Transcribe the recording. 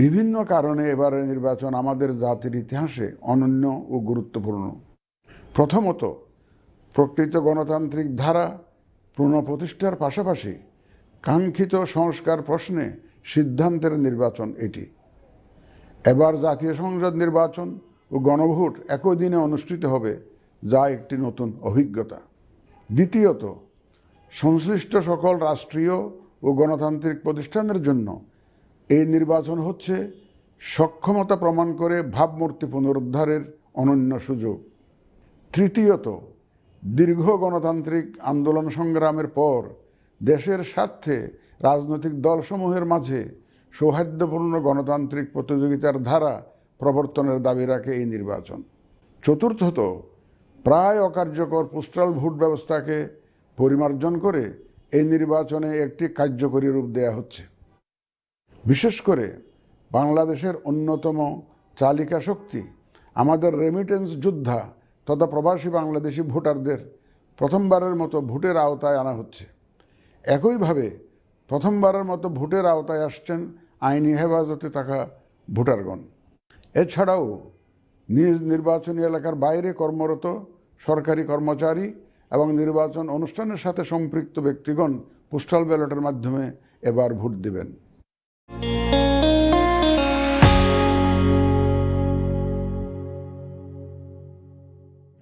বিভিন্ন কারণে এবারের নির্বাচন আমাদের জাতির ইতিহাসে অনন্য ও গুরুত্বপূর্ণ। প্রথমত, প্রকৃত গণতান্ত্রিক ধারা পুনঃপ্রতিষ্ঠার পাশাপাশি কাঙ্ক্ষিত সংস্কার প্রশ্নে সিদ্ধান্তের নির্বাচন এটি। এবার জাতীয় সংসদ নির্বাচন ও গণভোট একই দিনে অনুষ্ঠিত হবে, যা একটি নতুন অভিজ্ঞতা। দ্বিতীয়ত, সংশ্লিষ্ট সকল রাষ্ট্রীয় ও গণতান্ত্রিক প্রতিষ্ঠানের জন্য এই নির্বাচন হচ্ছে সক্ষমতা প্রমাণ করে ভাবমূর্তি পুনরুদ্ধারের অনন্য সুযোগ। তৃতীয়ত, দীর্ঘ গণতান্ত্রিক আন্দোলন সংগ্রামের পর দেশের স্বার্থে রাজনৈতিক দলসমূহের মাঝে সৌহার্দ্যপূর্ণ গণতান্ত্রিক প্রতিযোগিতার ধারা প্রবর্তনের দাবি রাখে এই নির্বাচন। চতুর্থত, প্রায় অকার্যকর পোস্টাল ভোট ব্যবস্থাকে পরিমার্জন করে এই নির্বাচনে একটি কার্যকরী রূপ দেয়া হচ্ছে। বিশেষ করে বাংলাদেশের অন্যতম চালিকা শক্তি, আমাদের রেমিটেন্স যোদ্ধা তথা প্রবাসী বাংলাদেশি ভোটারদের প্রথমবারের মতো ভোটের আওতায় আনা হচ্ছে। একইভাবে প্রথমবারের মতো ভোটের আওতায় আসছেন আইনি হেফাজতে থাকা ভোটারগণ। এছাড়াও নিজ নির্বাচনী এলাকার বাইরে কর্মরত সরকারি কর্মচারী এবং নির্বাচন অনুষ্ঠানের সাথে সম্পৃক্ত ব্যক্তিগণ পোস্টাল ব্যালটের মাধ্যমে এবার ভোট দেবেন। Thank you.